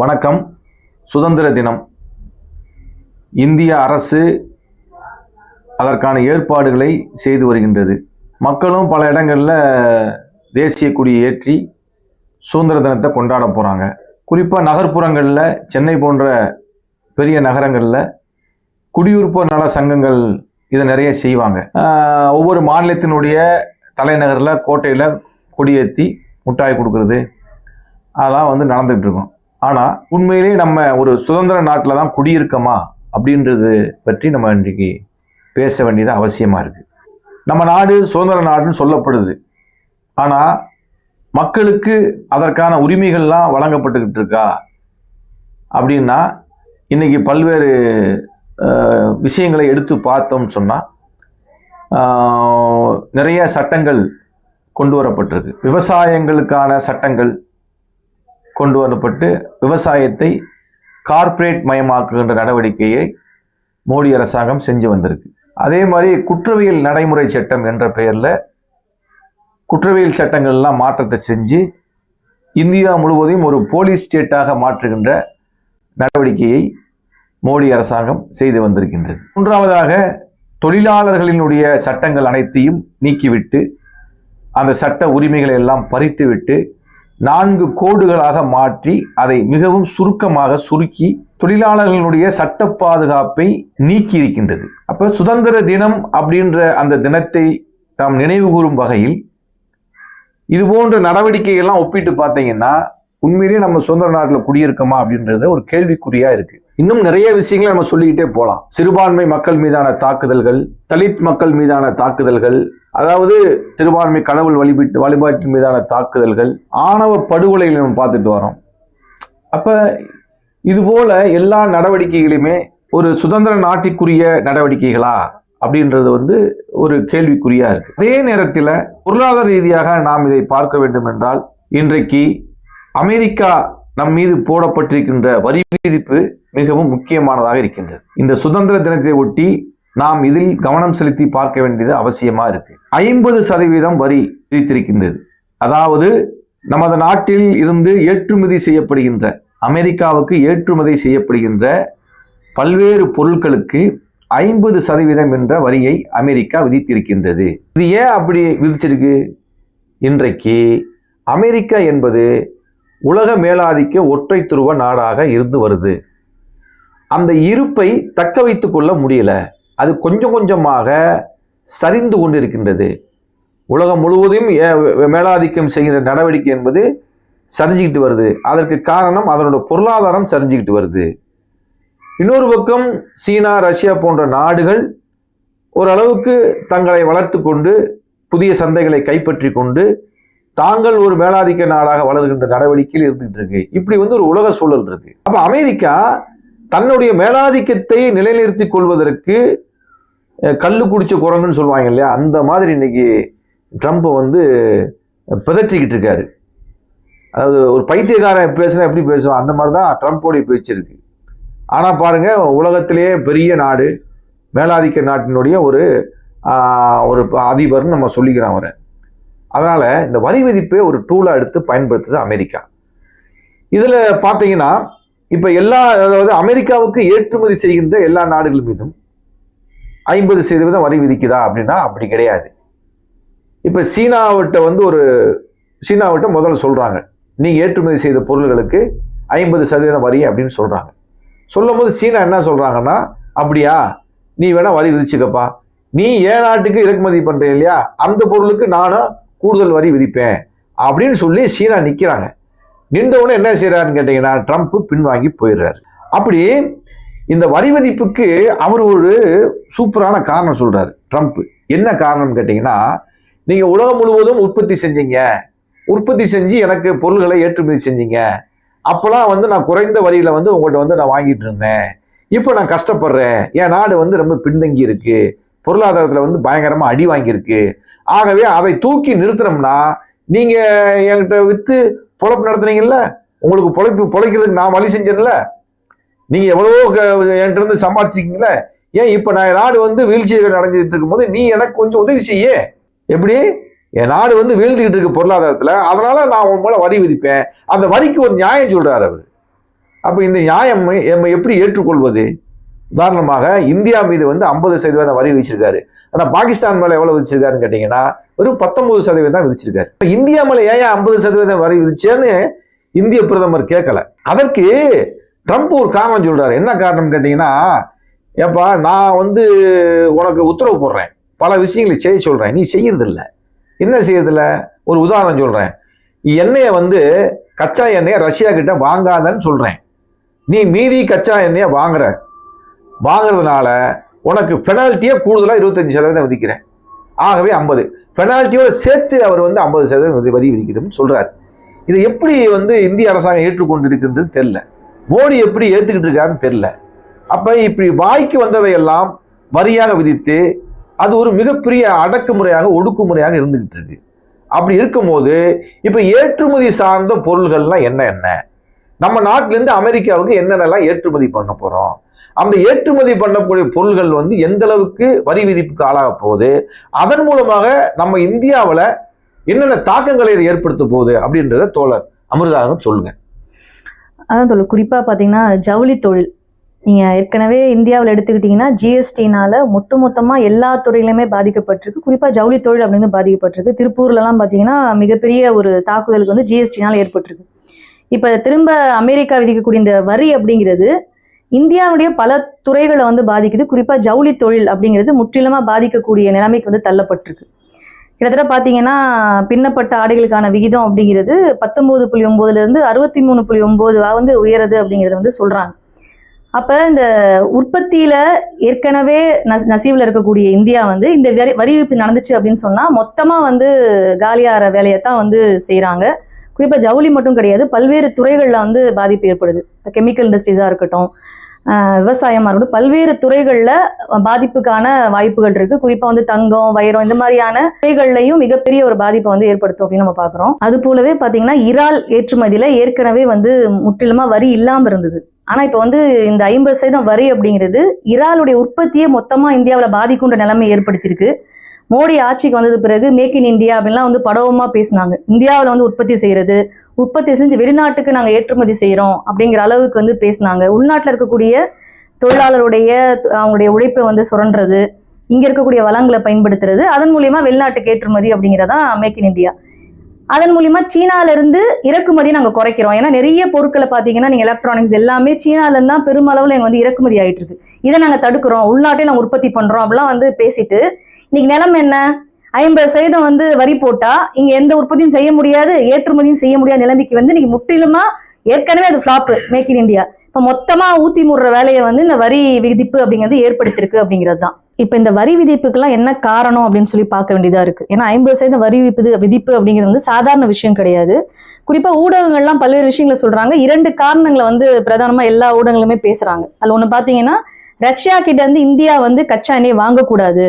வணக்கம். சுதந்திர தினம். இந்திய அரசு அதற்கான ஏற்பாடுகளை செய்து வருகின்றது. மக்களும் பல இடங்களில் தேசிய கொடியை ஏற்றி சுதந்திர தினத்தை கொண்டாட போகிறாங்க குறிப்பாக நகர்ப்புறங்களில் சென்னை போன்ற பெரிய நகரங்களில் குடியிருப்போர் நல சங்கங்கள் இதை நிறைய செய்வாங்க. ஒவ்வொரு மாநிலத்தினுடைய தலைநகரில் கோட்டையில் கொடியேற்றி முட்டாய் கொடுக்குறது அதெல்லாம் வந்து நடந்துகிட்ருக்கோம் ஆனால் உண்மையிலேயே நம்ம ஒரு சுதந்திர நாட்டில் தான் குடியிருக்கோமா அப்படின்றது பற்றி நம்ம இன்றைக்கு பேச வேண்டியது அவசியமாக இருக்குது நம்ம நாடு சுதந்திர நாடுன்னு சொல்லப்படுது. ஆனால் மக்களுக்கு அதற்கான உரிமைகள்லாம் வழங்கப்பட்டுக்கிட்டு இருக்கா? அப்படின்னா இன்னைக்கு பல்வேறு விஷயங்களை எடுத்து பார்த்தோம்னு சொன்னால் நிறைய சட்டங்கள் கொண்டு வரப்பட்டிருக்கு. விவசாயங்களுக்கான சட்டங்கள் கொண்டு வரப்பட்டு விவசாயத்தை கார்ப்பரேட் மயமாக்குகின்ற நடவடிக்கையை மோடி அரசாங்கம் செஞ்சு வந்திருக்கு. அதே மாதிரி குற்றவியல் நடைமுறை சட்டம் என்ற பெயரில் குற்றவியல் சட்டங்கள்லாம் மாற்றத்தை செஞ்சு இந்தியா முழுவதையும் ஒரு போலீஸ் ஸ்டேட்டாக மாற்றுகின்ற நடவடிக்கையை மோடி அரசாங்கம் செய்து வந்திருக்கின்றது. மூன்றாவதாக தொழிலாளர்களினுடைய சட்டங்கள் அனைத்தையும் நீக்கிவிட்டு அந்த சட்ட உரிமைகளை எல்லாம் பறித்துவிட்டு நான்கு கோடுகளாக மாற்றி அதை மிகவும் சுருக்கமாக சுருக்கி தொழிலாளர்களுடைய சட்ட பாதுகாப்பை நீக்கி இருக்கின்றது அப்ப சுதந்திர தினம் அப்படின்ற அந்த தினத்தை நாம் நினைவு கூறும் வகையில் இது போன்ற நடவடிக்கைகள்லாம் ஒப்பிட்டு பார்த்தீங்கன்னா உண்மையிலேயே நம்ம சுதந்திர நாட்டில் குடியிருக்கோமா அப்படின்றது ஒரு கேள்விக்குறியா இருக்கு. இன்னும் நிறைய விஷயங்களை நம்ம சொல்லிக்கிட்டே போகலாம் சிறுபான்மை மக்கள் மீதான தாக்குதல்கள் தலித் மக்கள் மீதான தாக்குதல்கள் அதாவது சிறுபான்மை கடவுள் வழிபாட்டு வழிபாட்டின் மீதான தாக்குதல்கள் ஆணவ படுகொலைகளை நம்ம பார்த்துட்டு வரோம். அப்போ இதுபோல் எல்லா நடவடிக்கைகளையுமே ஒரு சுதந்திர நாட்டிற்குரிய நடவடிக்கைகளா அப்படின்றது வந்து ஒரு கேள்விக்குறியாக இருக்குது அதே நேரத்தில் பொருளாதார ரீதியாக நாம் இதை பார்க்க வேண்டும் என்றால் இன்றைக்கு அமெரிக்கா நம் மீது போடப்பட்டிருக்கின்ற வரி விதிப்பு மிகவும் முக்கியமானதாக இருக்கின்றது. இந்த சுதந்திர தினத்தை ஒட்டி நாம் இதில் கவனம் செலுத்தி பார்க்க வேண்டியது அவசியமா இருக்கு. ஐம்பது சதவீதம் வரி விதித்திருக்கின்றது. அதாவது நமது நாட்டில் இருந்து ஏற்றுமதி செய்யப்படுகின்ற அமெரிக்காவுக்கு ஏற்றுமதி செய்யப்படுகின்ற பல்வேறு பொருட்களுக்கு ஐம்பது சதவீதம் என்ற வரியை அமெரிக்கா விதித்திருக்கின்றது. இது ஏன் அப்படி விதிச்சிருக்கு? இன்றைக்கு அமெரிக்கா என்பது உலக மேலாதிக்க ஒற்றை துருவ நாடாக இருந்து வருது. அந்த இருப்பை தக்க வைத்து கொள்ள முடியல. அது கொஞ்சம் கொஞ்சமாக சரிந்து கொண்டிருக்கின்றது. உலகம் முழுவதும் ஏ- மேலாதிக்கம் செய்கிற நடவடிக்கை என்பது சரிஞ்சுக்கிட்டு வருது. அதற்கு காரணம் அதனோட பொருளாதாரம் சரிஞ்சுக்கிட்டு வருது. இன்னொரு பக்கம் சீனா ரஷ்யா போன்ற நாடுகள் ஓரளவுக்கு தங்களை வளர்த்து கொண்டு புதிய சந்தைகளை கைப்பற்றி கொண்டு தாங்கள் ஒரு மேலாதிக்க நாடாக வளர்கின்ற நடவடிக்கையில் இருந்துகிட்டு இருக்கு இப்படி வந்து ஒரு உலக சூழல் இருக்கு. அப்ப அமெரிக்கா தன்னுடைய மேலாதிக்கத்தை நிலைநிறுத்திக் கொள்வதற்கு கல்லு குடிச்ச குரங்குன்னு சொல்லுவாங்க இல்லையா? அந்த மாதிரி இன்னைக்கு ட்ரம்ப் வந்து பிதற்றிக்கிட்டு இருக்காரு. அதாவது ஒரு பைத்தியக்காரன் பேசுனா எப்படி பேசுவான்? அந்த மாதிரி தான் ட்ரம்ப்போடைய பேச்சு இருக்கு. ஆனால் பாருங்க உலகத்திலேயே பெரிய நாடு மேலாதிக்க நாட்டினுடைய ஒரு ஒரு அதிபர்னு நம்ம சொல்லிக்கிறோம் அவரை. அதனால் இந்த வரி விதிப்பை ஒரு டூலாக எடுத்து பயன்படுத்துது அமெரிக்கா. இதில் பார்த்தீங்கன்னா இப்போ எல்லா அதாவது அமெரிக்காவுக்கு ஏற்றுமதி செய்கின்ற எல்லா நாடுகள் மீதும் ஐம்பது சதவீதம் வரி விதிக்குதா அப்படின்னா அப்படி கிடையாது. இப்போ சீனாவிட்ட வந்து ஒரு சீனாவிட்ட முதல்ல சொல்கிறாங்க நீங்கள் ஏற்றுமதி செய்த பொருள்களுக்கு ஐம்பது சதவீதம் வரி அப்படின்னு சொல்கிறாங்க சொல்லும் போது சீனா என்ன சொல்கிறாங்கன்னா அப்படியா நீ வேணால் வரி விதிச்சுக்கப்பா. நீ ஏன் நாட்டுக்கு இறக்குமதி பண்ணுறீங்க இல்லையா? அந்த பொருளுக்கு நானும் கூடுதல் வரி விதிப்பேன் அப்படின்னு சொல்லி சீனா நிற்கிறாங்க நின்றவுடனே என்ன செய்கிறாருன்னு கேட்டிங்கன்னா ட்ரம்ப் பின்வாங்கி போயிடுறாரு. அப்படி இந்த வரி விதிப்புக்கு அவர் ஒரு சூப்பரான காரணம் சொல்கிறார் ட்ரம்ப். என்ன காரணம்னு கேட்டிங்கன்னா நீங்கள் உலகம் முழுவதும் உற்பத்தி செஞ்சீங்க. உற்பத்தி செஞ்சு எனக்கு பொருள்களை ஏற்றுமதி செஞ்சீங்க. அப்போலாம் வந்து நான் குறைந்த வரியில் வந்து உங்கள்கிட்ட வந்து நான் வாங்கிட்டு இருந்தேன். இப்போ நான் கஷ்டப்படுறேன். என் நாடு வந்து ரொம்ப பின்தங்கி இருக்குது பொருளாதாரத்தில் வந்து பயங்கரமாக அடி வாங்கியிருக்கு. ஆகவே அதை தூக்கி நிறுத்தினோம்னா நீங்க என்கிட்ட வித்து பொழப்பு நடத்துனீங்கல்ல உங்களுக்கு பொழைப்பு பொழைக்கிறதுக்கு நான் வழி செஞ்சேன்ல நீங்க எவ்வளவோ க- என்கிட்ட இருந்து ஏன் இப்ப நான் நாடு வந்து வீழ்ச்சியில் அடைஞ்சிட்டு இருக்கும்போது நீ எனக்கு கொஞ்சம் உதவி செய்ய. எப்படி? என் நாடு வந்து வீழ்ந்துகிட்டு இருக்கு பொருளாதாரத்துல அதனால நான் உன் மேல வரி விதிப்பேன். அந்த வரிக்கு ஒரு நியாயம் சொல்றாரு அவர். அப்போ இந்த நியாயம் நம்ம எப்படி ஏற்றுக்கொள்வது? உதாரணமாக இந்தியா மீது வந்து ஐம்பது சதவீதம் வரி விதிச்சிருக்காரு. ஆனால் பாகிஸ்தான் மேலே எவ்வளோ விதிச்சிருக்காருன்னு கேட்டிங்கன்னா வெறும் பத்தொம்பது சதவீதம் தான் விதிச்சிருக்காரு. இப்போ இந்தியா மேலே ஏன் ஐம்பது சதவீதம் வரி விதிச்சேன்னு இந்திய பிரதமர் கேட்கல. அதற்கு ட்ரம்ப் ஒரு காரணம் சொல்கிறாரு என்ன காரணம் கேட்டிங்கன்னா ஏப்பா நான் வந்து உனக்கு உத்தரவு போடுறேன். பல விஷயங்களை செய்ய சொல்கிறேன் நீ செய்யறதில்ல. என்ன செய்யறதில்ல? ஒரு உதாரணம் சொல்கிறேன் எண்ணெயை வந்து கச்சா எண்ணெயை ரஷ்யா கிட்ட வாங்காதன்னு சொல்கிறேன் நீ மீதி கச்சா எண்ணெயை வாங்குற. வாங்குறதுனால உனக்கு பெனால்ட்டியே கூடுதலாக இருபத்தஞ்சு சதவீதம் விதிக்கிறேன். ஆகவே ஐம்பது. பெனால்ட்டியோடு சேர்த்து அவர் வந்து ஐம்பது சதவீதம் வரி- விதிக்கிறோம்னு சொல்கிறார் இதை எப்படி வந்து இந்திய அரசாங்கம் ஏற்றுக்கொண்டு இருக்கின்றது மோடி எப்படி ஏற்றுக்கிட்டு இருக்காருன்னு தெரில அப்போ இப்படி வாய்க்கு வந்ததையெல்லாம் வரியாக விதித்து அது ஒரு மிகப்பெரிய அடக்குமுறையாக ஒடுக்குமுறையாக இருந்துகிட்டு இருக்கு. அப்படி இருக்கும்போது இப்போ ஏற்றுமதி சார்ந்த பொருள்கள்லாம் என்ன என்ன? நம்ம நாட்டிலேருந்து அமெரிக்காவுக்கு என்னென்னலாம் ஏற்றுமதி பண்ண போகிறோம் அந்த ஏற்றுமதி பண்ணக்கூடிய பொருள்கள் வந்து எந்த அளவுக்கு வரி விதிப்புக்கு ஆளாக போகுது? அதன் மூலமாக நம்ம இந்தியாவில் என்னென்ன தாக்கங்களை இது ஏற்படுத்த போகுது அப்படின்றத தோழர் அமிர்தாகம் சொல்லுங்க. அதான் தோழர் குறிப்பாக பார்த்தீங்கன்னா ஜவுளி தொழில். நீங்கள் ஏற்கனவே இந்தியாவில் எடுத்துக்கிட்டிங்கன்னா ஜிஎஸ்டினால மொத்த மொத்தமாக எல்லா துறையிலுமே பாதிக்கப்பட்டிருக்கு. குறிப்பாக ஜவுளி தொழில் அப்படின்னு பாதிக்கப்பட்டிருக்கு. திருப்பூர்லலாம் பார்த்தீங்கன்னா மிகப்பெரிய ஒரு தாக்குதலுக்கு வந்து ஜிஎஸ்டினால் ஏற்பட்டிருக்கு. இப்போ திரும்ப அமெரிக்கா விதிக்கக்கூடிய இந்த வரி அப்படிங்கிறது இந்தியாவுடைய பல துறைகளை வந்து பாதிக்குது. குறிப்பாக ஜவுளி தொழில் அப்படிங்கிறது முற்றிலுமாக பாதிக்கக்கூடிய நிலைமைக்கு வந்து தள்ளப்பட்டிருக்கு. கிட்டத்தட்ட பார்த்தீங்கன்னா பின்னப்பட்ட ஆடைகளுக்கான விகிதம் அப்படிங்கிறது பத்தொம்போது புள்ளி ஒம்போதுலேருந்து அறுபத்தி மூணு புள்ளி ஒம்போது வந்து உயருது அப்படிங்கிறத வந்து சொல்கிறாங்க அப்போ இந்த உற்பத்தியில் ஏற்கனவே நஸ் நசீவில் இருக்கக்கூடிய இந்தியா வந்து இந்த வரி வரி விதிப்பு நடந்துச்சு அப்படின்னு சொன்னால் மொத்தமாக வந்து காலியாகிற வேலையை தான் வந்து செய்கிறாங்க குறிப்பாக ஜவுளி மட்டும் கிடையாது பல்வேறு துறைகளில் வந்து பாதிப்பு ஏற்படுது. இப்போ கெமிக்கல் இண்டஸ்ட்ரீஸாக இருக்கட்டும் விவசாயமாக விவசாயமா இருக்கட்டும் பல்வேறு துறைகளில் பாதிப்புக்கான வாய்ப்புகள் இருக்கு. குறிப்பா வந்து தங்கம் வைரம் இந்த மாதிரியான துறைகள்லையும் மிகப்பெரிய ஒரு பாதிப்பை வந்து ஏற்படுத்தும் அப்படின்னு நம்ம பார்க்குறோம் அது போலவே பார்த்தீங்கன்னா இறால் ஏற்றுமதியில் ஏற்கனவே வந்து முற்றிலுமா வரி இல்லாமல் இருந்தது. ஆனா இப்போ வந்து இந்த ஐம்பது சதவீதம் வரி அப்படிங்கிறது இறாலுடைய உற்பத்தியே மொத்தமா இந்தியாவில் பாதிக்குன்ற நிலைமை ஏற்படுத்தியிருக்கு. மோடி ஆட்சிக்கு வந்தது பிறகு மேக் இன் இந்தியா அப்படின்லாம் வந்து படவமா பேசினாங்க. இந்தியாவில் வந்து உற்பத்தி செய்யறது உற்பத்தி செஞ்சு வெளிநாட்டுக்கு நாங்கள் ஏற்றுமதி செய்கிறோம் அப்படிங்கிற அளவுக்கு வந்து பேசினாங்க. உள்நாட்டில் இருக்கக்கூடிய தொழிலாளருடைய அவங்களுடைய உழைப்பை வந்து சுரண்டுறது இங்கே இருக்கக்கூடிய வளங்களை பயன்படுத்துறது அதன் மூலியமா வெளிநாட்டுக்கு ஏற்றுமதி அப்படிங்கிறதா மேக் இன் இந்தியா. அதன் மூலியமா சீனாலேருந்து இறக்குமதி நாங்கள் குறைக்கிறோம். ஏன்னா நிறைய பொருட்களை பார்த்தீங்கன்னா நீங்கள் எலக்ட்ரானிக்ஸ் எல்லாமே சீனாலேருந்து தான் பெருமளவில் எங்கள் வந்து இறக்குமதி ஆகிட்டு இருக்கு இதை நாங்கள் தடுக்கிறோம். உள்நாட்டே நாங்கள் உற்பத்தி பண்ணுறோம் அப்படிலாம் வந்து பேசிட்டு இன்னைக்கு நிலைமை என்ன? ஐம்பது சதவீதம் வந்து வரி போட்டா இங்க எந்த உற்பத்தியும் செய்ய முடியாது ஏற்றுமதியும் செய்ய முடியாத நிலைமைக்கு வந்து இன்னைக்கு முற்றிலுமா ஏற்கனவே அது ஃபிளாப்பு மேக் இன் இந்தியா இப்ப மொத்தமா ஊத்தி முடுற வேலையை வந்து இந்த வரி விதிப்பு அப்படிங்கிறது ஏற்படுத்திருக்கு அப்படிங்கிறது தான் இப்ப இந்த வரி விதிப்புக்கெல்லாம் என்ன காரணம் அப்படின்னு சொல்லி பார்க்க வேண்டியதா இருக்கு. ஏன்னா ஐம்பது சதவீதம் வரி விதிப்பு விதிப்பு அப்படிங்கிறது வந்து சாதாரண விஷயம் கிடையாது. குறிப்பா ஊடகங்கள்லாம் பல்வேறு விஷயங்களை சொல்றாங்க. இரண்டு காரணங்களை வந்து பிரதானமா எல்லா ஊடகங்களுமே பேசுறாங்க. அதுல ஒண்ணு பாத்தீங்கன்னா ரஷ்யா கிட்ட இருந்து இந்தியா வந்து கச்சா எண்ணெய் வாங்கக்கூடாது.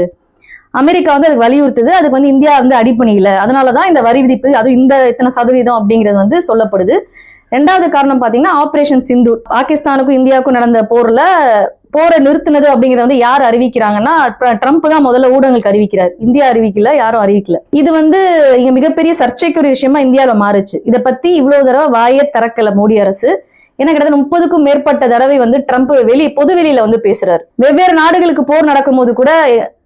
அமெரிக்கா வந்து அதுக்கு வலியுறுத்துது. அதுக்கு வந்து இந்தியா வந்து அடிப்பணியில அதனாலதான் இந்த வரி விதிப்பு அது இந்த இத்தனை சதவீதம் அப்படிங்கிறது வந்து சொல்லப்படுது. ரெண்டாவது காரணம் பாத்தீங்கன்னா ஆபரேஷன் சிந்து பாகிஸ்தானுக்கும் இந்தியாவுக்கும் நடந்த போர்ல போரை நிறுத்தினது அப்படிங்கறத வந்து யார் அறிவிக்கிறாங்கன்னா ட்ரம்ப் தான் முதல்ல ஊடகங்களுக்கு அறிவிக்கிறார். இந்தியா அறிவிக்கல யாரும் அறிவிக்கல. இது வந்து இங்க மிகப்பெரிய சர்ச்சைக்குரிய விஷயமா இந்தியாவில் மாறுச்சு. இதை பத்தி இவ்வளவு தடவை வாயே திறக்கல மோடி அரசு. ஏன்னா கிட்டத்தட்ட முப்பதுக்கும் மேற்பட்ட தடவை வந்து ட்ரம்ப் வெளி பொது வெளியில வந்து பேசுறாரு. வெவ்வேறு நாடுகளுக்கு போர் நடக்கும்போது கூட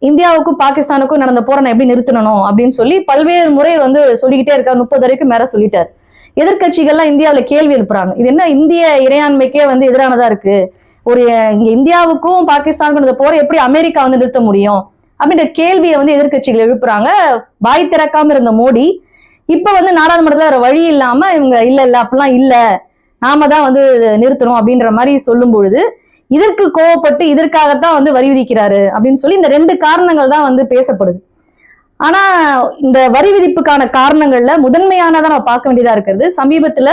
இந்தியாவுக்கும் பாகிஸ்தானுக்கும் நடந்த போரை நான் எப்படி நிறுத்தணும் அப்படின்னு சொல்லி பல்வேறு முறை வந்து சொல்லிக்கிட்டே இருக்காரு. முப்பது வரைக்கும் மேல சொல்லிட்டாரு. எதிர்க்கட்சிகள்லாம் இந்தியாவில் கேள்வி எழுப்புறாங்க. இது என்ன இந்திய இறையாண்மைக்கே வந்து எதிரானதா இருக்கு? ஒரு இங்க இந்தியாவுக்கும் பாகிஸ்தானுக்கும் நடந்த போரை எப்படி அமெரிக்கா வந்து நிறுத்த முடியும்? அப்படின்ற கேள்வியை வந்து எதிர்க்கட்சிகள் எழுப்புறாங்க. வாய் திறக்காம இருந்த மோடி இப்ப வந்து நாடாளுமன்றத்துல வேற வழி இல்லாம இவங்க இல்ல இல்ல அப்படிலாம் இல்லை. நாம தான் வந்து நிறுத்தணும் அப்படின்ற மாதிரி சொல்லும் பொழுது இதற்கு கோவப்பட்டு இதற்காகத்தான் வந்து வரி விதிக்கிறாரு அப்படின்னு சொல்லி இந்த ரெண்டு காரணங்கள் தான் வந்து பேசப்படுது. ஆனா இந்த வரி விதிப்புக்கான காரணங்கள்ல முதன்மையானதான் நம்ம பார்க்க வேண்டியதா இருக்கிறது. சமீபத்துல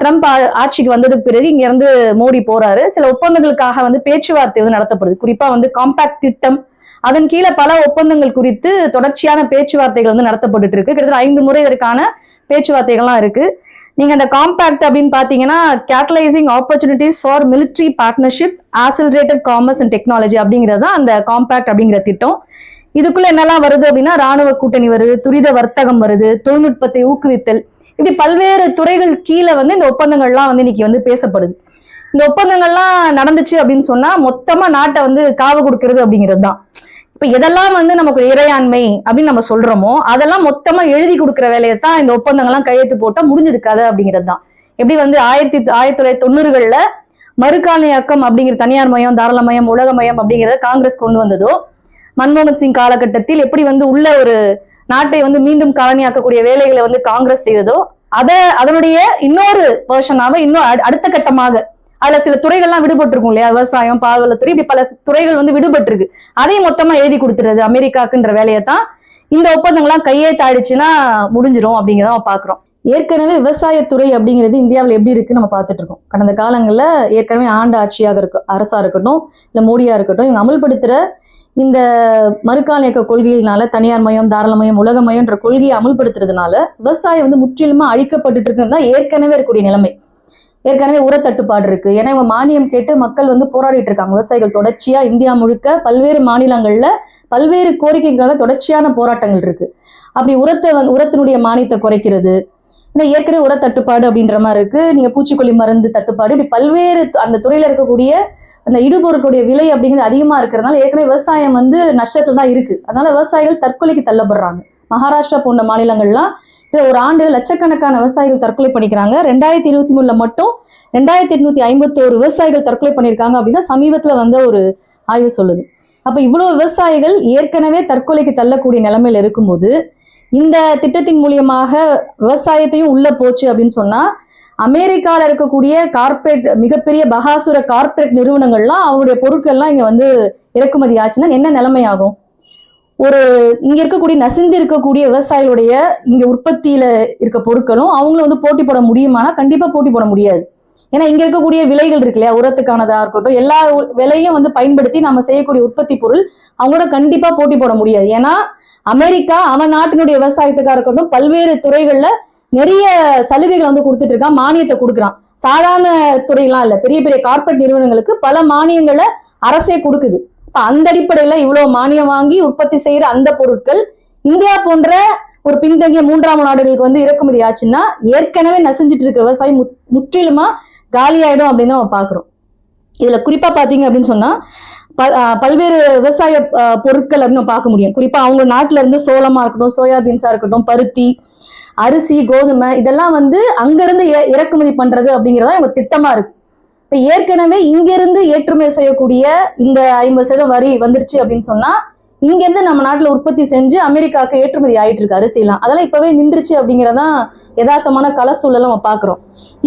ட்ரம்ப் ஆட்சிக்கு வந்ததுக்கு பிறகு இங்க இருந்து மோடி போறாரு. சில ஒப்பந்தங்களுக்காக வந்து பேச்சுவார்த்தை வந்து நடத்தப்படுது. குறிப்பா வந்து காம்பாக்ட் திட்டம் அதன் கீழே பல ஒப்பந்தங்கள் குறித்து தொடர்ச்சியான பேச்சுவார்த்தைகள் வந்து நடத்தப்பட்டு இருக்கு. கிட்டத்தட்ட ஐந்து முறை இதற்கான பேச்சுவார்த்தைகள்லாம் இருக்கு. நீங்க அந்த காம்பாக்ட் அப்படின்னு பாத்தீங்கன்னா catalysing opportunities for military partnership accelerated commerce and technology அப்படிங்கிறது தான் அந்த காம்பாக்ட் அப்படிங்கிற திட்டம். இதுக்குள்ள என்னெல்லாம் வருது அப்படின்னா ராணுவ கூட்டணி வருது துரித வர்த்தகம் வருது தொழில்நுட்பத்தை ஊக்குவித்தல். இப்படி பல்வேறு துறைகள் கீழே வந்து இந்த ஒப்பந்தங்கள்லாம் வந்து இன்னைக்கு வந்து பேசப்படுது. இந்த ஒப்பந்தங்கள்லாம் நடந்துச்சு அப்படின்னு சொன்னா மொத்தமா நாட்டை வந்து காவு கொடுக்கறது அப்படிங்கிறது தான். இப்ப எதெல்லாம் வந்து நமக்கு இறையாண்மை அப்படின்னு நம்ம சொல்றோமோ அதெல்லாம் மொத்தமா எழுதி கொடுக்குற வேலையை தான் இந்த ஒப்பந்தங்கள்லாம் கையெழுத்து போட்டா முடிஞ்சது கதை அப்படிங்கிறது தான். எப்படி வந்து ஆயிரத்தி ஆயிரத்தி தொள்ளாயிரத்தி தொண்ணூறுகள்ல மறுகாலியாக்கம் அப்படிங்கிற தனியார் மயம் தாராளமயம் உலகமயம் அப்படிங்கிறத காங்கிரஸ் கொண்டு வந்ததோ மன்மோகன் சிங் காலகட்டத்தில் எப்படி வந்து உள்ள ஒரு நாட்டை வந்து மீண்டும் காலனியாக்கக்கூடிய வேலைகளை வந்து காங்கிரஸ் செய்ததோ அத அதனுடைய இன்னொரு வேர்ஷனாக இன்னும் அடு- அடுத்த கட்டமாக அதுல சில துறைகள்லாம் விடுபட்டிருக்கும் இல்லையா? விவசாயம் பால்வளத்துறை இப்படி பல துறைகள் வந்து விடுபட்டிருக்கு. அதையும் மொத்தமா எழுதி கொடுத்துறது அமெரிக்காக்குன்ற வேலையை தான் இந்த ஒப்பந்தங்கள்லாம் கையெழுத்தாயிடுச்சுன்னா முடிஞ்சிரும் அப்படிங்கிறத நம்ம பாக்குறோம். ஏற்கனவே விவசாயத்துறை அப்படிங்கிறது இந்தியாவில் எப்படி இருக்கு நம்ம பார்த்துட்டு இருக்கோம் கடந்த காலங்களில் ஏற்கனவே ஆண்டு ஆட்சியாக இருக்க அரசாக இருக்கட்டும் இல்லை மோடியாக இருக்கட்டும் இவங்க அமல்படுத்துகிற இந்த மறுக்கால இயக்க கொள்கையினால தனியார் மயம் தாராளமயம் உலகமயம்ன்ற கொள்கையை அமல்படுத்துறதுனால விவசாயம் வந்து முற்றிலுமா அழிக்கப்பட்டுட்டு இருக்குன்னு தான் ஏற்கனவே இருக்கக்கூடிய நிலைமை. ஏற்கனவே உரத்தட்டுப்பாடு இருக்கு. ஏன்னா இவங்க மானியம் கேட்டு மக்கள் வந்து போராடிட்டு இருக்காங்க. விவசாயிகள் தொடர்ச்சியா இந்தியா முழுக்க பல்வேறு மாநிலங்கள்ல பல்வேறு கோரிக்கைகளால தொடர்ச்சியான போராட்டங்கள் இருக்கு. அப்படி உரத்தை வந்து உரத்தினுடைய மானியத்தை குறைக்கிறது. ஏன்னா ஏற்கனவே உர தட்டுப்பாடு அப்படின்ற மாதிரி இருக்கு. நீங்க பூச்சிக்கொல்லி மருந்து தட்டுப்பாடு இப்படி பல்வேறு அந்த துறையில இருக்கக்கூடிய அந்த இடுபொருட்களுடைய விலை அப்படிங்கிறது அதிகமா இருக்கிறதுனால ஏற்கனவே விவசாயம் வந்து நஷ்டத்துல தான் இருக்கு. அதனால விவசாயிகள் தற்கொலைக்கு தள்ளப்படுறாங்க. மகாராஷ்டிரா போன்ற மாநிலங்கள்லாம் இல்லை ஒரு ஆண்டு லட்சக்கணக்கான விவசாயிகள் தற்கொலை பண்ணிக்கிறாங்க. ரெண்டாயிரத்தி இருபத்தி மூணுல மட்டும் ரெண்டாயிரத்தி எட்நூத்தி ஐம்பத்தோரு விவசாயிகள் தற்கொலை பண்ணியிருக்காங்க அப்படின்னா சமீபத்தில் வந்த ஒரு ஆய்வு சொல்லுது. அப்போ இவ்வளோ விவசாயிகள் ஏற்கனவே தற்கொலைக்கு தள்ளக்கூடிய நிலைமையில் இருக்கும்போது இந்த திட்டத்தின் மூலியமாக விவசாயத்தையும் உள்ள போச்சு அப்படின்னு சொன்னா அமெரிக்காவில் இருக்கக்கூடிய கார்ப்பரேட் மிகப்பெரிய பகாசுர கார்ப்பரேட் நிறுவனங்கள்லாம் அவங்களுடைய பொருட்கள்லாம் இங்கே வந்து இறக்குமதி ஆச்சுன்னா என்ன நிலைமை ஆகும்? ஒரு இங்க இருக்கக்கூடிய நசிந்து இருக்கக்கூடிய விவசாயிகளுடைய இங்க உற்பத்தியில இருக்க பொருட்களும் அவங்களும் வந்து போட்டி போட முடியுமானா கண்டிப்பா போட்டி போட முடியாது. ஏன்னா இங்க இருக்கக்கூடிய விலைகள் இருக்கு இல்லையா? உரத்துக்கானதா இருக்கட்டும் எல்லா விலையும் வந்து பயன்படுத்தி நம்ம செய்யக்கூடிய உற்பத்தி பொருள் அவங்களோட கண்டிப்பா போட்டி போட முடியாது. ஏன்னா அமெரிக்கா அவன் நாட்டினுடைய விவசாயத்துக்கா இருக்கட்டும் பல்வேறு துறைகள்ல நிறைய சலுகைகள் வந்து கொடுத்துட்டு இருக்கான் மானியத்தை கொடுக்குறான். சாதாரண துறையெல்லாம் இல்ல பெரிய பெரிய கார்பரேட் நிறுவனங்களுக்கு பல மானியங்களை அரசே கொடுக்குது. அந்த அடிப்படையில இவ்வளவு மானியம் வாங்கி உற்பத்தி செய்யற அந்த பொருட்கள் இந்தியா போன்ற ஒரு பின்தங்கிய மூன்றாம் நாடுகளுக்கு வந்து இறக்குமதி ஆச்சுன்னா ஏற்கனவே நசிஞ்சிட்டு இருக்க விவசாயம் முத்- முற்றிலுமா காலியாயிடும் அப்படின்னு நம்ம பாக்குறோம். இதுல குறிப்பா பாத்தீங்க அப்படின்னு சொன்னா பல்வேறு விவசாய பொருட்கள் அப்படின்னு நம்ம பார்க்க முடியும். குறிப்பா அவங்க நாட்டுல இருந்து சோளமா இருக்கட்டும் சோயாபீன்ஸா இருக்கட்டும் பருத்தி அரிசி கோதுமை இதெல்லாம் வந்து அங்கிருந்து இற- இறக்குமதி பண்றது அப்படிங்கறதா இவங்க திட்டமா இருக்கு. இப்ப ஏற்கனவே இங்கிருந்து ஏற்றுமதி செய்யக்கூடிய இந்த ஐம்பது சதவீதம் வரி வந்துருச்சு அப்படின்னு சொன்னா இங்கேருந்து நம்ம நாட்டுல உற்பத்தி செஞ்சு அமெரிக்காவுக்கு ஏற்றுமதி ஆயிட்டு இருக்கு அரிசிலாம். அதெல்லாம் இப்பவே நின்றுச்சு அப்படிங்கறதான் யதார்த்தமான கல சூழலை நம்ம பாக்குறோம்.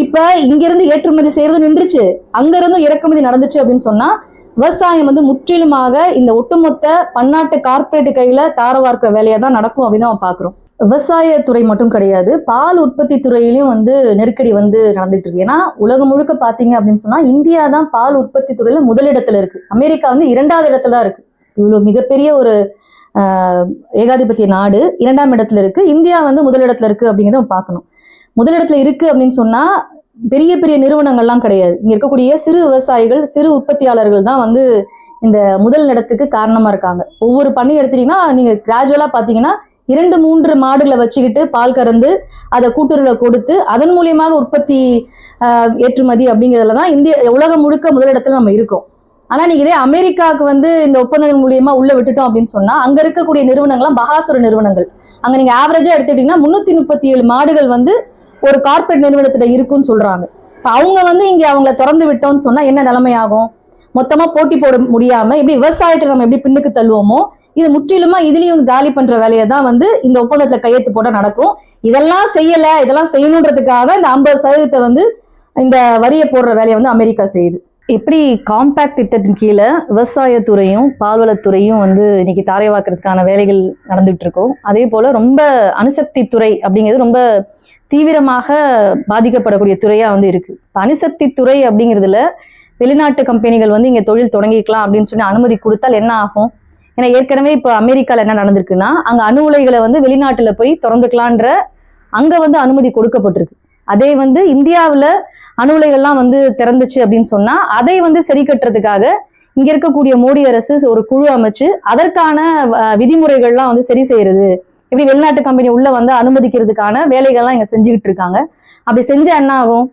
இப்ப இங்கேருந்து ஏற்றுமதி செய்யறது நின்றுச்சு. அங்க இருந்தும் இறக்குமதி நடந்துச்சு அப்படின்னு சொன்னா விவசாயம் வந்து முற்றிலுமாக இந்த ஒட்டுமொத்த பன்னாட்டு கார்ப்பரேட் கையில தாரவார்க்கிற வேலையை தான் நடக்கும் அப்படின்னு நம்ம பாக்குறோம். விவசாயத்துறை மட்டும் கிடையாது பால் உற்பத்தி துறையிலையும் வந்து நெருக்கடி வந்து நடந்துட்டு இருக்கு. ஏன்னா உலகம் முழுக்க பாத்தீங்க அப்படின்னு சொன்னா இந்தியா தான் பால் உற்பத்தி துறையில முதலிடத்துல இருக்கு. அமெரிக்கா வந்து இரண்டாவது இடத்துல தான் இருக்கு. இவ்வளவு மிகப்பெரிய ஒரு ஏகாதிபத்திய நாடு இரண்டாம் இடத்துல இருக்கு. இந்தியா வந்து முதலிடத்துல இருக்கு அப்படிங்கிறத பார்க்கணும். முதலிடத்துல இருக்கு அப்படின்னு சொன்னா பெரிய பெரிய நிறுவனங்கள்லாம் கிடையாது. இங்க இருக்கக்கூடிய சிறு விவசாயிகள் சிறு உற்பத்தியாளர்கள் தான் வந்து இந்த முதல் இடத்துக்கு காரணமா இருக்காங்க. ஒவ்வொரு பண்ணி எடுத்துட்டீங்கன்னா நீங்க கிராஜுவலா பாத்தீங்கன்னா இரண்டு மூன்று மாடுகளை வச்சுக்கிட்டு பால் கறந்து அதை கூட்டுறவுல கொடுத்து அதன் மூலியமாக உற்பத்தி ஏற்றுமதி அப்படிங்கிறதுல தான் இந்திய உலகம் முழுக்க முதலிடத்துல நம்ம இருக்கோம். ஆனா நீங்க இதே அமெரிக்காவுக்கு வந்து இந்த ஒப்பந்தங்கள் மூலியமா உள்ள விட்டுட்டோம் அப்படின்னு சொன்னா அங்க இருக்கக்கூடிய நிறுவனங்கள்லாம் பகாசுர நிறுவனங்கள். அங்க நீங்க ஆவரேஜா எடுத்துக்கிட்டிங்கன்னா முன்னூத்தி முப்பத்தி ஏழு மாடுகள் வந்து ஒரு கார்ப்பரேட் நிறுவனத்துல இருக்குன்னு சொல்றாங்க. இப்போ அவங்க வந்து இங்க அவங்கள திறந்து விட்டோம்னு சொன்னா என்ன நிலைமை மொத்தமாக மொத்தமா போட்டி போட முடியாம எப்படி விவசாயத்தை நம்ம எப்படி பின்னுக்கு தள்ளுவோமோ இது முற்றிலுமா இதுலயும் காலி பண்ற வேலையை தான் வந்து இந்த ஒப்பந்தத்துல கையெழுத்து போட்டால் நடக்கும். இதெல்லாம் செய்யல இதெல்லாம் செய்யணுன்றதுக்காக இந்த ஐம்பது சதவீதத்தை வந்து இந்த வரியை போடுற வேலையை வந்து அமெரிக்கா செய்யுது. எப்படி காம்பேக்ட் திட்டத்தின் கீழே விவசாயத்துறையும் பால்வளத்துறையும் வந்து இன்னைக்கு தாரைவாக்குறதுக்கான வேலைகள் நடந்துட்டு இருக்கோம் அதே போல ரொம்ப அணுசக்தி துறை அப்படிங்கிறது ரொம்ப தீவிரமாக பாதிக்கப்படக்கூடிய துறையா வந்து இருக்கு. அணுசக்தி துறை அப்படிங்கிறதுல வெளிநாட்டு கம்பெனிகள் வந்து இங்க தொழில் தொடங்கிக்கலாம் அப்படின்னு சொல்லி அனுமதி கொடுத்தால் என்ன ஆகும்? ஏன்னா ஏற்கனவே இப்போ அமெரிக்கால என்ன நடந்திருக்குன்னா அங்க அணு உலைகளை வந்து வெளிநாட்டுல போய் திறந்துக்கலான்ற அங்க வந்து அனுமதி கொடுக்கப்பட்டிருக்கு. அதே வந்து இந்தியாவுல அணு உலைகள்லாம் வந்து திறந்துச்சு அப்படின்னு சொன்னா அதை வந்து சரி கட்டுறதுக்காக இங்க இருக்கக்கூடிய மோடி அரசு ஒரு குழு அமைச்சு அதற்கான விதிமுறைகள்லாம் வந்து சரி செய்யறது. இப்படி வெளிநாட்டு கம்பெனி உள்ள வந்து அனுமதிக்கிறதுக்கான வேலைகள்லாம் இங்க செஞ்சுக்கிட்டு இருக்காங்க. அப்படி செஞ்சா என்ன ஆகும்?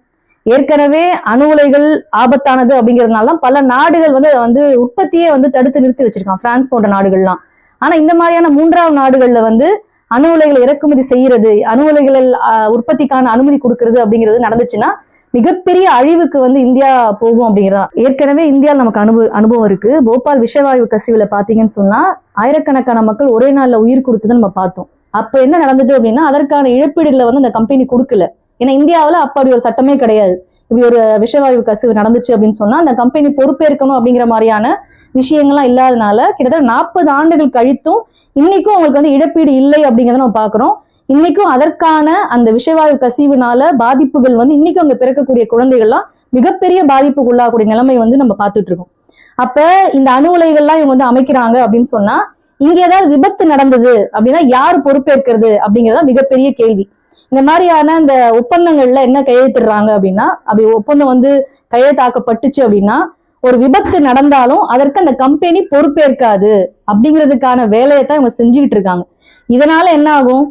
ஏற்கனவே அணு உலைகள் ஆபத்தானது அப்படிங்கிறதுனால தான் பல நாடுகள் வந்து அதை வந்து உற்பத்தியே வந்து தடுத்து நிறுத்தி வச்சிருக்கான் பிரான்ஸ் போன்ற நாடுகள்லாம். ஆனா இந்த மாதிரியான மூன்றாவது நாடுகள்ல வந்து அணு உலைகளை இறக்குமதி செய்யறது அணு உலைகளில் உற்பத்திக்கான அனுமதி கொடுக்கறது அப்படிங்கிறது நடந்துச்சுன்னா மிகப்பெரிய அழிவுக்கு வந்து இந்தியா போகும் அப்படிங்கிறதா. ஏற்கனவே இந்தியாவில் நமக்கு அனுபவ அனுபவம் இருக்கு. போபால் விஷவாயு கசிவுல பாத்தீங்கன்னு சொன்னா ஆயிரக்கணக்கான மக்கள் ஒரே நாள்ல உயிர் கொடுத்ததை நம்ம பார்த்தோம். அப்ப என்ன நடந்தது அப்படின்னா அதற்கான இழப்பீடுகளை வந்து அந்த கம்பெனி கொடுக்கல. ஏன்னா இந்தியாவுல அப்படி ஒரு சட்டமே கிடையாது. இப்படி ஒரு விஷவாயு கசிவு நடந்துச்சு அப்படின்னு சொன்னா அந்த கம்பெனி பொறுப்பேற்கணும் அப்படிங்கிற மாதிரியான விஷயங்கள்லாம் இல்லாதனால கிட்டத்தட்ட நாற்பது ஆண்டுகள் கழித்தும் இன்னைக்கும் அவங்களுக்கு வந்து இழப்பீடு இல்லை அப்படிங்கிறத நம்ம பார்க்கிறோம் இன்னைக்கும் அதற்கான அந்த விஷவாயு கசிவுனால பாதிப்புகள் வந்து இன்னைக்கும் அங்க பிறக்கக்கூடிய குழந்தைகள்லாம் மிகப்பெரிய பாதிப்புக்குள்ளாகக்கூடிய நிலைமை வந்து நம்ம பார்த்துட்டு இருக்கோம் அப்ப இந்த அணு உலைகள்லாம் இவங்க வந்து அமைக்கிறாங்க அப்படின்னு சொன்னா இங்க ஏதாவது விபத்து நடந்தது அப்படின்னா யார் பொறுப்பேற்கிறது அப்படிங்கறத மிகப்பெரிய கேள்வி. இந்த மாதிரியான இந்த ஒப்பந்தங்கள்ல என்ன கையெழுத்திடுறாங்க அப்படின்னா அப்படி ஒப்பந்தம் வந்து கையெழுத்தாக்கப்பட்டுச்சு அப்படின்னா ஒரு விபத்து நடந்தாலும் அதற்கு அந்த கம்பெனி பொறுப்பேற்காது அப்படிங்கிறதுக்கான வேலையை தான் இவங்க செஞ்சுக்கிட்டு இருக்காங்க. இதனால என்ன ஆகும்?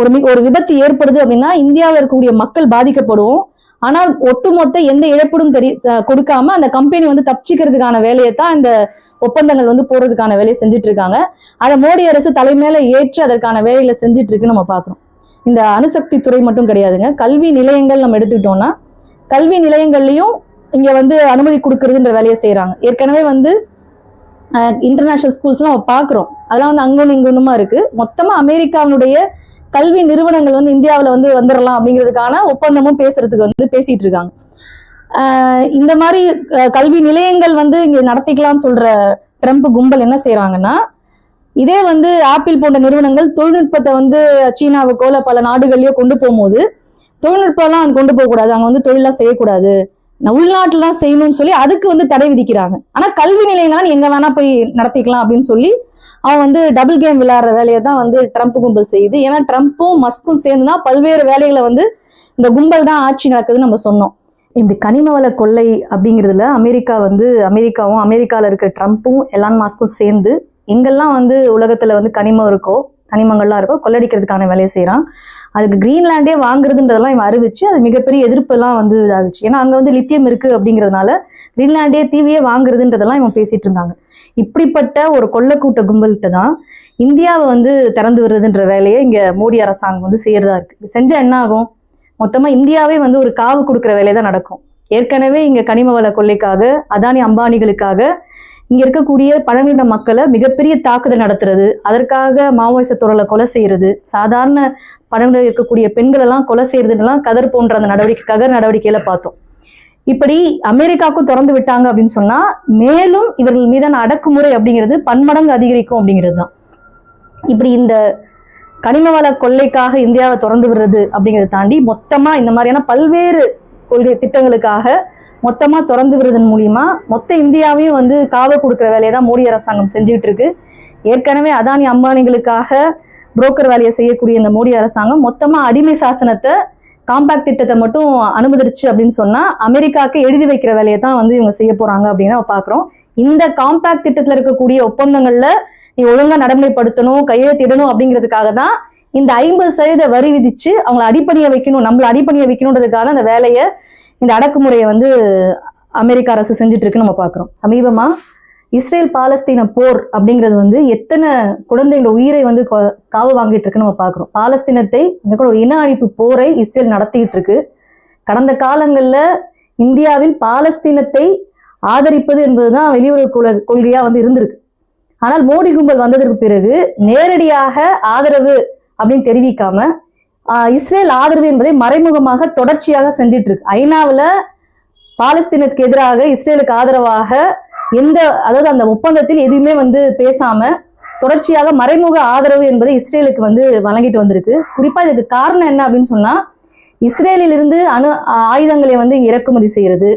ஒரு ஒரு விபத்து ஏற்படுது அப்படின்னா இந்தியாவில் இருக்கக்கூடிய மக்கள் பாதிக்கப்படுவோம். ஆனால் ஒட்டுமொத்த எந்த இழப்பீடும் தெரிய கொடுக்காம அந்த கம்பெனி வந்து தப்பிச்சுக்கிறதுக்கான வேலையை தான் இந்த ஒப்பந்தங்கள் வந்து போறதுக்கான வேலையை செஞ்சுட்டு இருக்காங்க. அதை மோடி அரசு தலைமையில ஏற்று அதற்கான வேலைகளை செஞ்சுட்டு இருக்குன்னு நம்ம பாக்குறோம் இந்த அணுசக்தி துறை மட்டும் கிடையாதுங்க. கல்வி நிலையங்கள் நம்ம எடுத்துக்கிட்டோம்னா கல்வி நிலையங்கள்லையும் இங்கே வந்து அனுமதி கொடுக்கறதுன்ற வேலையை செய்கிறாங்க ஏற்கனவே வந்து இன்டர்நேஷ்னல் ஸ்கூல்ஸ்லாம் நம்ம பார்க்குறோம் அதெல்லாம் வந்து அங்கொன்று இங்கொன்றுமா இருக்குது மொத்தமாக அமெரிக்காவினுடைய கல்வி நிறுவனங்கள் வந்து இந்தியாவில் வந்து வந்துடலாம் அப்படிங்கிறதுக்கான ஒப்பந்தமும் பேசுறதுக்கு வந்து பேசிகிட்டு இருக்காங்க. இந்த மாதிரி கல்வி நிலையங்கள் வந்து இங்கே நடத்திக்கலாம்னு சொல்கிற ட்ரம்ப் கும்பல் என்ன செய்கிறாங்கன்னா இதே வந்து ஆப்பிள் போன்ற நிறுவனங்கள் தொழில்நுட்பத்தை வந்து சீனாவுக்கோ இல்லை பல நாடுகள்லையோ கொண்டு போகும்போது தொழில்நுட்பம்லாம் அங்கே கொண்டு போகக்கூடாது. அங்கே வந்து தொழிலாம் செய்யக்கூடாது. உள்நாட்டில் தான் செய்யணும்னு சொல்லி அதுக்கு வந்து தடை விதிக்கிறாங்க. ஆனால் கல்வி நிலையங்கள் எங்கே வேணா போய் நடத்திக்கலாம் அப்படின்னு சொல்லி அவன் வந்து டபுள் கேம் விளையாடுற வேலையை தான் வந்து ட்ரம்ப் கும்பல் செய்யுது. ஏன்னா ட்ரம்ப்பும் மஸ்கும் சேர்ந்து தான் பல்வேறு வேலைகளை வந்து இந்த கும்பல் தான் ஆட்சி நடக்குதுன்னு நம்ம சொன்னோம். இந்த கனிம வள கொள்ளை அப்படிங்கிறதுல அமெரிக்கா வந்து அமெரிக்காவும் அமெரிக்காவில் இருக்கிற ட்ரம்ப்பும் எலான் மாஸ்க்கும் சேர்ந்து எங்கெல்லாம் வந்து உலகத்துல வந்து கனிமம் இருக்கோ கனிமங்கள்லாம் இருக்கோ கொள்ளடிக்கிறதுக்கான வேலையை செய்கிறான் அதுக்கு கிரீன்லாண்டே வாங்குறதுன்றதெல்லாம் இவன் அறிவிச்சு அது மிகப்பெரிய எதிர்ப்பெல்லாம் வந்து இதாகுச்சு. ஏன்னா அங்கே வந்து லித்தியம் இருக்கு அப்படிங்கிறதுனால கிரீன்லாண்டே தீவியே வாங்குறதுன்றதெல்லாம் இவன் பேசிட்டு இருந்தாங்க. இப்படிப்பட்ட ஒரு கொள்ளக்கூட்ட கும்பல்கிட்ட தான் இந்தியாவை வந்து திறந்து விடுறதுன்ற வேலையை இங்க மோடி அரசாங்கம் வந்து செய்யறதா இருக்கு. செஞ்சால் செஞ்சா என்ன ஆகும்? மொத்தமா இந்தியாவே வந்து ஒரு காவு கொடுக்குற வேலையை தான் நடக்கும். ஏற்கனவே இங்க கனிம வள கொள்ளைக்காக அதானி அம்பானிகளுக்காக இங்க இருக்கக்கூடிய பழங்குடியின மக்களை மிகப்பெரிய தாக்குதல் நடத்துறது. அதற்காக மாவோயிச துறலை கொலை செய்யறது. சாதாரண பழங்குடியில் இருக்கக்கூடிய பெண்கள் எல்லாம் கொலை செய்யறதுலாம் கதர் போன்ற அந்த நடவடிக்கை கதர் நடவடிக்கையில பார்த்தோம். இப்படி அமெரிக்காவுக்கும் திறந்து விட்டாங்க அப்படின்னு சொன்னா மேலும் இவர்கள் மீதான அடக்குமுறை அப்படிங்கிறது பன்மடங்கு அதிகரிக்கும் அப்படிங்கிறது தான். இப்படி இந்த கனிம வள கொள்ளைக்காக இந்தியாவை திறந்து விடுறது அப்படிங்கிறத தாண்டி மொத்தமா இந்த மாதிரியான பல்வேறு கொள்கை திட்டங்களுக்காக மொத்தமாக திறந்து விடுறதன் மூலியமா மொத்த இந்தியாவையும் வந்து காவ கொடுக்குற வேலையை தான் மோடி அரசாங்கம் செஞ்சுக்கிட்டு இருக்கு ஏற்கனவே அதானி அம்பானிகளுக்காக புரோக்கர் வேலையை செய்யக்கூடிய இந்த மோடி அரசாங்கம் மொத்தமாக அடிமை சாசனத்தை காம்பாக்ட் திட்டத்தை மட்டும் அனுமதிச்சு அப்படின்னு சொன்னால் அமெரிக்காவுக்கு எழுதி வைக்கிற வேலையை தான் வந்து இவங்க செய்ய போகிறாங்க அப்படின்னு பார்க்குறோம் இந்த காம்பாக்ட் திட்டத்தில் இருக்கக்கூடிய ஒப்பந்தங்களில் நீ ஒழுங்காக நடைமுறைப்படுத்தணும் கையெழுத்திடணும் அப்படிங்கிறதுக்காக தான் இந்த ஐம்பது சதவீத வரி விதிச்சு அவங்களை அடிப்பணிய வைக்கணும் நம்மளை அடிப்பணிய வைக்கணுன்றதுக்கான அந்த வேலையை இந்த அடக்குமுறையை வந்து அமெரிக்க அரசு செஞ்சுட்டு இருக்குன்னு நம்ம பார்க்குறோம். சமீபமா இஸ்ரேல் பாலஸ்தீன போர் அப்படிங்கிறது வந்து எத்தனை குழந்தைகளோட உயிரை வந்து காவு வாங்கிட்டு இருக்குன்னு நம்ம பார்க்குறோம். பாலஸ்தீனத்தை இந்த கூட ஒரு இன அழிப்பு போரை இஸ்ரேல் நடத்திட்டு இருக்கு கடந்த காலங்களில் இந்தியாவில் பாலஸ்தீனத்தை ஆதரிப்பது என்பதுதான் வெளியுறவு கொள்கை- கொள்கையா வந்து இருந்திருக்கு. ஆனால் மோடி கும்பல் வந்ததற்கு பிறகு நேரடியாக ஆதரவு அப்படின்னு தெரிவிக்காம இஸ்ரேல் ஆதரவு என்பதை மறைமுகமாக தொடர்ச்சியாக செஞ்சிட்டு இருக்கு ஐநாவில் பாலஸ்தீனத்துக்கு எதிராக இஸ்ரேலுக்கு ஆதரவாக எந்த அதாவது அந்த ஒப்பந்தத்தில் எதுவுமே வந்து பேசாம தொடர்ச்சியாக மறைமுக ஆதரவு என்பதை இஸ்ரேலுக்கு வந்து வழங்கிட்டு வந்திருக்கு. குறிப்பா இதுக்கு காரணம் என்ன அப்படின்னு சொன்னா இஸ்ரேலில் இருந்து அணு ஆ- ஆயுதங்களை வந்து இங்க இறக்குமதி செய்யறது.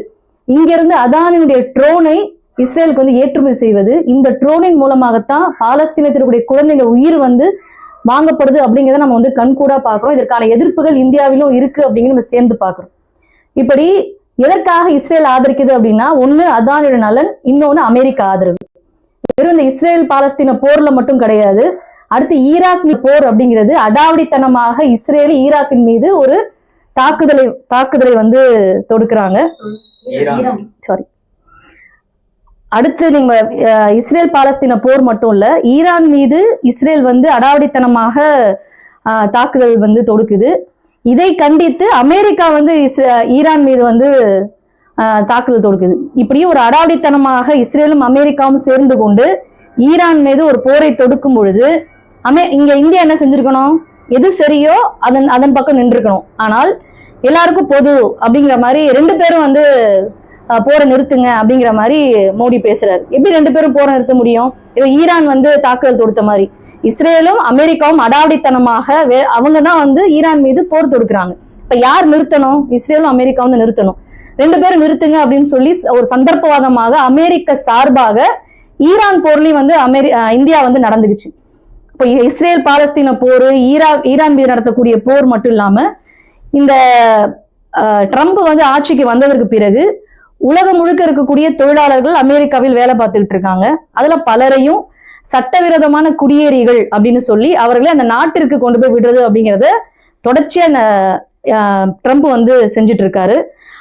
இங்கிருந்து அதானினுடைய ட்ரோனை இஸ்ரேலுக்கு வந்து ஏற்றுமதி செய்வது. இந்த ட்ரோனின் மூலமாகத்தான் பாலஸ்தீனத்திற்குடைய குழந்தைங்க உயிர் வந்து வாங்கப்படுது அப்படிங்கிறத நம்ம வந்து கண்கூடா பார்க்கிறோம். இதற்கான எதிர்ப்புகள் இந்தியாவிலும் இருக்கு அப்படிங்கிறது நம்ம சேர்ந்து பார்க்கிறோம். இப்படி எதற்காக இஸ்ரேல் ஆதரிக்குது அப்படின்னா ஒண்ணு அதானியோட நலன் இன்னொன்னு அமெரிக்கா ஆதரவு. வெறும் இந்த இஸ்ரேல் பாலஸ்தீன போர்ல மட்டும் கிடையாது. அடுத்து ஈராக் போர் அப்படிங்கிறது அடாவடித்தனமாக இஸ்ரேல் ஈராக்கின் மீது ஒரு தாக்குதலை தாக்குதலை வந்து தொடுக்கிறாங்க. சாரி அடுத்து நீங்க இஸ்ரேல் பாலஸ்தீன போர் மட்டும் இல்ல ஈரான் மீது இஸ்ரேல் வந்து அடாவடித்தனமாக தாக்குதல் வந்து தொடுக்குது. இதை கண்டித்து அமெரிக்கா வந்து ஈரான் மீது வந்து தாக்குதல் தொடுக்குது. இப்படி ஒரு அடாவடித்தனமாக இஸ்ரேலும் அமெரிக்காவும் சேர்ந்து கொண்டு ஈரான் மீது ஒரு போரை தொடுக்கும் பொழுது அமே இங்க இந்தியா என்ன செஞ்சிருக்கணும்? எது சரியோ அதன் அதன் பக்கம் நின்றுக்கணும் ஆனால் எல்லாருக்கும் பொது அப்படிங்கிற மாதிரி ரெண்டு பேரும் வந்து போரை நிறுத்துங்க அப்படிங்கிற மாதிரி மோடி பேசுறாரு. எப்படி ரெண்டு பேரும் போரை நிறுத்த முடியும்? ஈரான் வந்து தாக்குதல் தொடுத்த மாதிரி. இஸ்ரேலும் அமெரிக்காவும் அடாவடித்தனமாக வே- அவங்க தான் வந்து ஈரான் மீது போர் தொடுக்கிறாங்க. இப்ப யார் நிறுத்தணும்? இஸ்ரேலும் அமெரிக்கா வந்து நிறுத்தணும். ரெண்டு பேரும் நிறுத்துங்க அப்படின்னு சொல்லி ஒரு சந்தர்ப்பவாதமாக அமெரிக்க சார்பாக ஈரான் போர்லயும் வந்து அமெரி இந்தியா வந்து நடந்துக்குச்சு. இப்போ இஸ்ரேல் பாலஸ்தீன போர் ஈராக் ஈரான் மீது நடத்தக்கூடிய போர் மட்டும் இல்லாம இந்த ட்ரம்ப் வந்து ஆட்சிக்கு வந்ததற்கு பிறகு உலகம் முழுக்க இருக்கக்கூடிய தொழிலாளர்கள் அமெரிக்காவில் வேலை பார்த்துக்கிட்டு இருக்காங்க. அதுல பலரையும் சட்டவிரோதமான குடியேறிகள் அப்படின்னு சொல்லி அவர்களை அந்த நாட்டிற்கு கொண்டு போய் விடுறது அப்படிங்கறத தொடர்ச்சியா அந்த ட்ரம்ப் வந்து செஞ்சுட்டு இருக்காரு.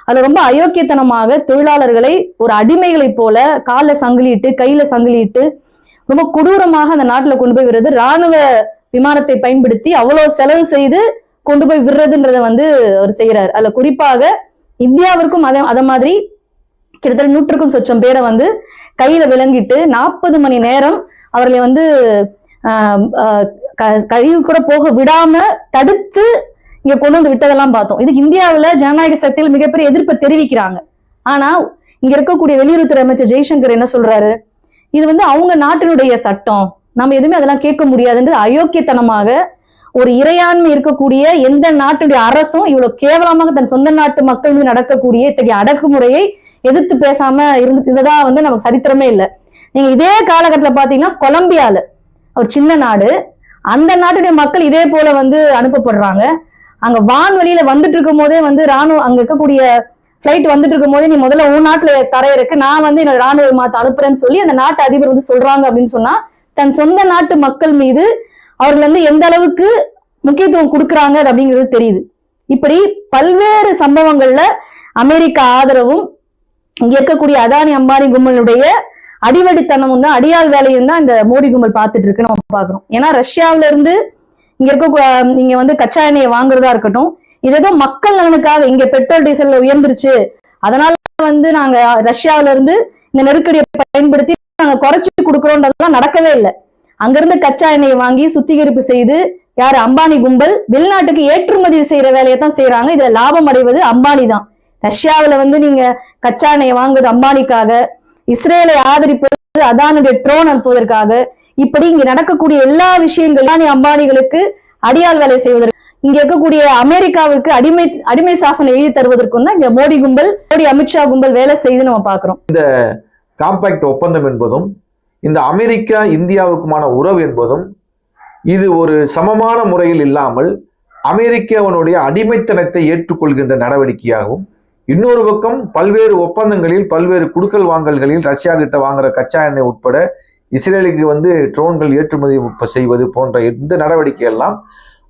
அதுல ரொம்ப அயோக்கியத்தனமாக தொழிலாளர்களை ஒரு அடிமைகளைப் போல காலில் சங்கிலிட்டு கையில சங்கிலிட்டு ரொம்ப கொடூரமாக அந்த நாட்டுல கொண்டு போய் விடுறது. ராணுவ விமானத்தை பயன்படுத்தி அவ்வளவு செலவு செய்து கொண்டு போய் விடுறதுன்றத வந்து அவர் செய்யறாரு அதுல குறிப்பாக இந்தியாவிற்கும் அதே அத மாதிரி கிட்டத்தட்ட நூற்றுக்கும் சொச்சம் பேரை வந்து கையில விளங்கிட்டு நாற்பது மணி நேரம் அவர்களை வந்து கழிவு கூட போக விடாம தடுத்து இங்க கொண்டு வந்து விட்டதெல்லாம் பார்த்தோம். இதுக்கு இந்தியாவில ஜனநாயக சக்தியில் மிகப்பெரிய எதிர்ப்பை தெரிவிக்கிறாங்க. ஆனா இங்க இருக்கக்கூடிய வெளியுறவுத்துறை அமைச்சர் ஜெய்சங்கர் என்ன சொல்றாரு? இது வந்து அவங்க நாட்டினுடைய சட்டம். நம்ம எதுவுமே அதெல்லாம் கேட்க முடியாதுன்றது அயோக்கியத்தனமாக ஒரு இறையாண்மை இருக்கக்கூடிய எந்த நாட்டுடைய அரசும் இவ்வளவு கேவலமாக தன் சொந்த நாட்டு மக்கள் மீது நடக்கக்கூடிய இத்தகைய அடக்குமுறையை எதிர்த்து பேசாம இருந்து இதுதான் வந்து நமக்கு சரித்திரமே இல்லை. நீங்க இதே காலகட்டத்தில் பாத்தீங்கன்னா கொலம்பியால ஒரு சின்ன நாடு. அந்த நாட்டுடைய மக்கள் இதே போல வந்து அனுப்பப்படுறாங்க. அங்க வான்வெளியில வந்துட்டு இருக்கும் போதே வந்து ராணுவ அங்க இருக்கக்கூடிய ஃபிளைட் வந்துட்டு இருக்கும் போதே நீ முதல்ல உன் நாட்டுல தரையிறக்கு நான் வந்து என்னோட ராணுவ விமானத்தை அனுப்புறேன்னு சொல்லி அந்த நாட்டு அதிபர் வந்து சொல்றாங்க அப்படின்னு சொன்னா தன் சொந்த நாட்டு மக்கள் மீது அவர்கள் வந்து எந்த அளவுக்கு முக்கியத்துவம் கொடுக்குறாங்க அப்படிங்கிறது தெரியுது. இப்படி பல்வேறு சம்பவங்கள்ல அமெரிக்கா ஆதரவும் இங்க இருக்கக்கூடிய அதானி அம்பானி கும்பலுடைய அடிவடித்தனமும் தான் அடியாள் வேலையும் தான் இந்த மோடி கும்பல் பார்த்துட்டு இருக்கு நம்ம பாக்குறோம் ஏன்னா ரஷ்யாவில இருந்து இங்க இருக்க இங்க வந்து கச்சா எண்ணெயை வாங்குறதா இருக்கட்டும் இது ஏதோ மக்கள் நலனுக்காக இங்க பெட்ரோல் டீசல் உயர்ந்துருச்சு. அதனால வந்து நாங்க ரஷ்யாவில இருந்து இந்த நெருக்கடியை பயன்படுத்தி நாங்க குறைச்சு கொடுக்குறோன்றதெல்லாம் நடக்கவே இல்லை. அங்கிருந்து கச்சா எண்ணெயை வாங்கி சுத்திகரிப்பு செய்து யாரு? அம்பானி கும்பல் வெளிநாட்டுக்கு ஏற்றுமதி செய்யற வேலையை தான் செய்யறாங்க இதுல லாபம் அடைவது அம்பானி தான். ரஷ்யாவுல வந்து நீங்க கச்சா எண்ணெயை வாங்குவது அம்பானிக்காக இஸ்ரேலை ஆதரிப்பது அதானுடைய ட்ரோன் அனுப்புவதற்காக இப்படி இங்க நடக்கக்கூடிய எல்லா விஷயங்களும் அம்பானிகளுக்கு அடியாள் வேலை செய்வதற்கு இங்க இருக்கக்கூடிய அமெரிக்காவுக்கு அடிமை அடிமை சாசனம் எழுதி தருவதற்கும் தான் இங்க மோடி கும்பல் மோடி அமித்ஷா கும்பல் வேலை செய்து நம்ம பாக்குறோம் காம்பாக்ட் ஒப்பந்தம் என்பதும் இந்த அமெரிக்கா இந்தியாவுக்குமான உறவு என்பதும் இது ஒரு சமமான முறையில் இல்லாமல் அமெரிக்காவினுடைய அடிமைத்தனத்தை ஏற்றுக்கொள்கின்ற நடவடிக்கையாகவும் இன்னொரு பக்கம் பல்வேறு ஒப்பந்தங்களில் பல்வேறு குடுக்கல் வாங்கல்களில் ரஷ்யா கிட்ட வாங்குற கச்சா எண்ணெய் உட்பட இஸ்ரேலுக்கு வந்து ட்ரோன்கள் ஏற்றுமதி செய்வது போன்ற இந்த நடவடிக்கை எல்லாம்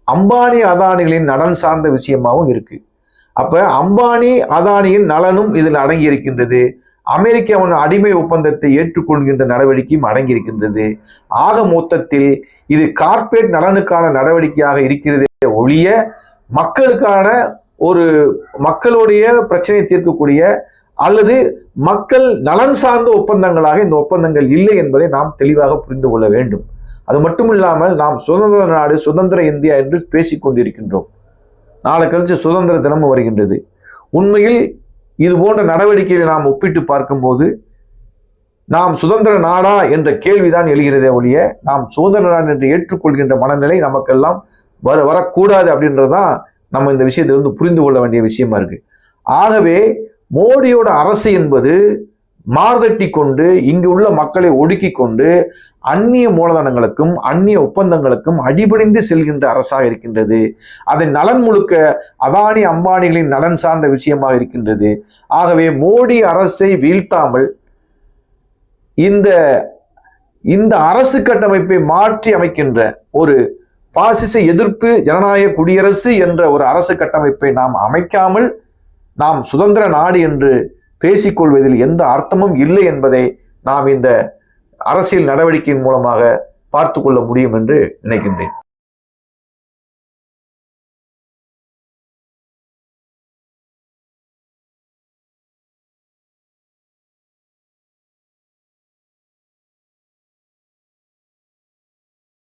அம்பானி அதானிகளின் நலன் சார்ந்த விஷயமாகவும் இருக்கு. அப்ப அம்பானி அதானியின் நலனும் இதில் அடங்கி இருக்கின்றது அமெரிக்காவின் அடிமை ஒப்பந்தத்தை ஏற்றுக்கொள்கின்ற நடவடிக்கையும் அடங்கியிருக்கின்றது. ஆக மொத்தத்தில் இது கார்ப்பரேட் நலனுக்கான நடவடிக்கையாக இருக்கிறதே ஒழிய மக்களுக்கான ஒரு மக்களுடைய பிரச்சனையை தீர்க்கக்கூடிய அல்லது மக்கள் நலன் சார்ந்த ஒப்பந்தங்களாக இந்த ஒப்பந்தங்கள் இல்லை என்பதை நாம் தெளிவாக புரிந்து கொள்ள வேண்டும். அது மட்டும் இல்லாமல் நாம் சுதந்திர நாடு சுதந்திர இந்தியா என்று பேசிக் கொண்டிருக்கின்றோம். நாளை கழிச்சு சுதந்திர தினமும் வருகின்றது. உண்மையில் இது போன்ற நடவடிக்கைகளை நாம் ஒப்பிட்டு பார்க்கும்போது நாம் சுதந்திர நாடா என்ற கேள்விதான் எழுகிறதே ஒழிய நாம் சுதந்திர நாடு என்று ஏற்றுக்கொள்கின்ற மனநிலை நமக்கெல்லாம் வர வரக்கூடாது அப்படின்றதுதான் நம்ம இந்த விஷயத்தை வந்து புரிந்து கொள்ள வேண்டிய விஷயமா இருக்கு. ஆகவே மோடியோட அரசு என்பது மார்தட்டி கொண்டு இங்கு உள்ள மக்களை ஒடுக்கி கொண்டு அந்நிய மூலதனங்களுக்கும் அந்நிய ஒப்பந்தங்களுக்கும் அடிபணிந்து செல்கின்ற அரசாக இருக்கின்றது. அதன் நலன் முழுக்க அதானி அம்பானிகளின் நலன் சார்ந்த விஷயமாக இருக்கின்றது. ஆகவே மோடி அரசை வீழ்த்தாமல் இந்த இந்த அரசு கட்டமைப்பை மாற்றி அமைக்கின்ற ஒரு பாசிச எதிர்ப்பு ஜனநாயக குடியரசு என்ற ஒரு அரசு கட்டமைப்பை நாம் அமைக்காமல் நாம் சுதந்திர நாடு என்று பேசிக்கொள்வதில் எந்த அர்த்தமும் இல்லை என்பதை நாம் இந்த அரசியல் நடவடிக்கையின் மூலமாக பார்த்து கொள்ள முடியும் என்று நினைக்கின்றேன்.